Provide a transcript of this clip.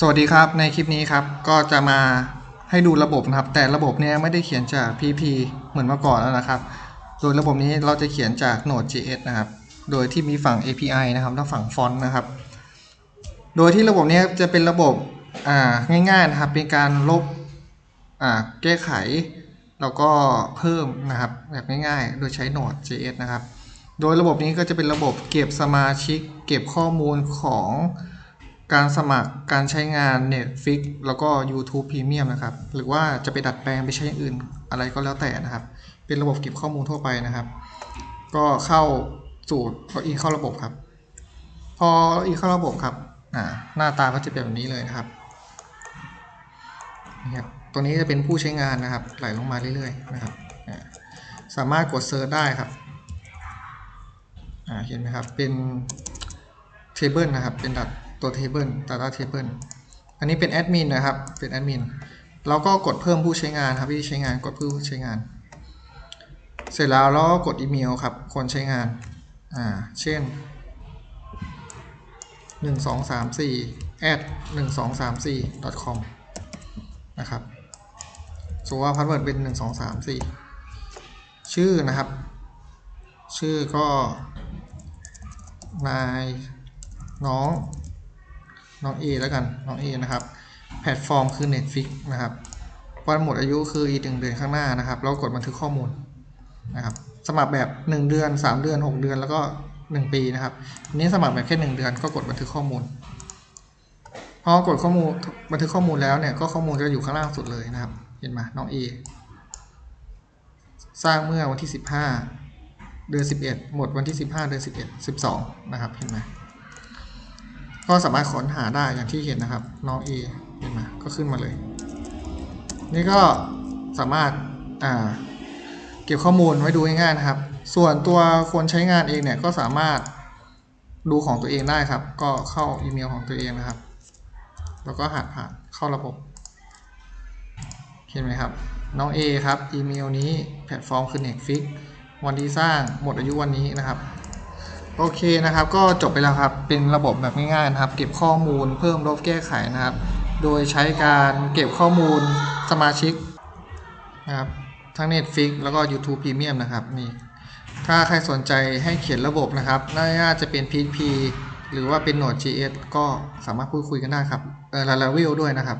สวัสดีครับในคลิปนี้ครับก็จะมาให้ดูระบบนะครับ แต่ระบบเนี้ยไม่ได้เขียนจาก PP เหมือนเมื่อก่อนแล้วนะครับ โดยระบบนี้เราจะเขียนจาก Node.js นะครับ โดยที่มีฝั่ง API นะครับและฝั่งฟอนต์นะครับ โดยที่ระบบนี้จะเป็นระบบง่ายๆนะครับเป็นการลบแก้ไข แล้วก็เพิ่มนะครับแบบง่ายๆ โดยใช้ Node.js นะครับ โดยระบบนี้ก็จะเป็นระบบเก็บสมาชิก เก็บข้อมูลของ การสมัครการใช้งาน Netflix แล้วก็ YouTube Premium นะครับ หรือว่าจะไปดัดแปลงไปใช้งานอื่นอะไรก็แล้วแต่นะครับ เป็นระบบเก็บข้อมูลทั่วไปนะครับ ก็เข้าสู่ล็อกอินเข้าระบบครับ พออกอินเข้าระบบครับอ่าหน้าตาก็จะเป็นแบบนี้เลยนะครับนี่ครับตัวนี้จะเป็นผู้ใช้งานนะครับ ไหลลงมาเรื่อยๆนะครับสามารถกดเซิร์ชได้ครับอ่าเห็นไหมครับ เป็น table นะครับ เป็นดัด ตัว table data table อันนี้เป็นแอดมินนะครับ เป็นแอดมินเราก็กดเพิ่มผู้ใช้งานครับวิธีใช้งานกดเพิ่มผู้ใช้งาน เสร็จแล้วเราก็กดอีเมลครับ คนใช้งาน อ่า เช่น 1 2 3 4 at 1 2 3 4 com นะครับสมมติว่าพาสเวิร์ดเป็น 1 2 3 4 ชื่อนะครับ ชื่อก็นายน้อง น้อง A แล้วกันน้อง A นะครับแพลตฟอร์มคือ Netflix นะครับวันหมดอายุคืออีกหนึ่งเดือนข้างหน้านะครับแล้วกดบันทึกข้อมูลนะครับสมัครแบบ 1 เดือน 3 เดือน 6 เดือนแล้วก็ 1 ปีนะครับอันนี้สมัครแบบแค่ 1 เดือนก็กดบันทึกข้อมูลพอกดข้อมูลบันทึกข้อมูลแล้วเนี่ยก็ข้อมูลจะอยู่ข้างล่างสุดเลยนะครับ เห็นไหมน้อง A สร้างเมื่อวันที่ 15 เดือน11 หมดวันที่ 15 เดือน11 12 นะครับเห็นไหม ก็สามารถค้นหาได้อย่างที่เห็นนะครับน้อง A เห็นไหมก็ขึ้นมาเลย นี่ก็สามารถาเก็บข้อมูลไว้ดูง่ายๆนะครับ ส่วนตัวคนใช้งานเองเนี่ยก็สามารถดูของตัวเองได้ครับ ก็เข้าอีเมลของตัวเองนะครับ แล้วก็หัดผ่านเข้าระบบ เห็นไหมครับ น้อง A ครับ อีเมลนี้แพลตฟอร์มคือ Netflix วันที่สร้างหมดอายุวันนี้นะครับ โอเคนะครับ ก็จบไปแล้วครับ เป็นระบบแบบง่ายๆนะครับ เก็บข้อมูลเพิ่มลบแก้ไขนะครับ โดยใช้การเก็บข้อมูลสมาชิกนะครับทั้ง Netflix แล้วก็ YouTube Premium นะครับนี่ถ้าใครสนใจให้เขียนระบบนะครับ น่าจะเป็น PHP หรือว่าเป็น Node.js ก็สามารถพูดคุยกันได้ครับเออลาลาวิลด้วยนะครับ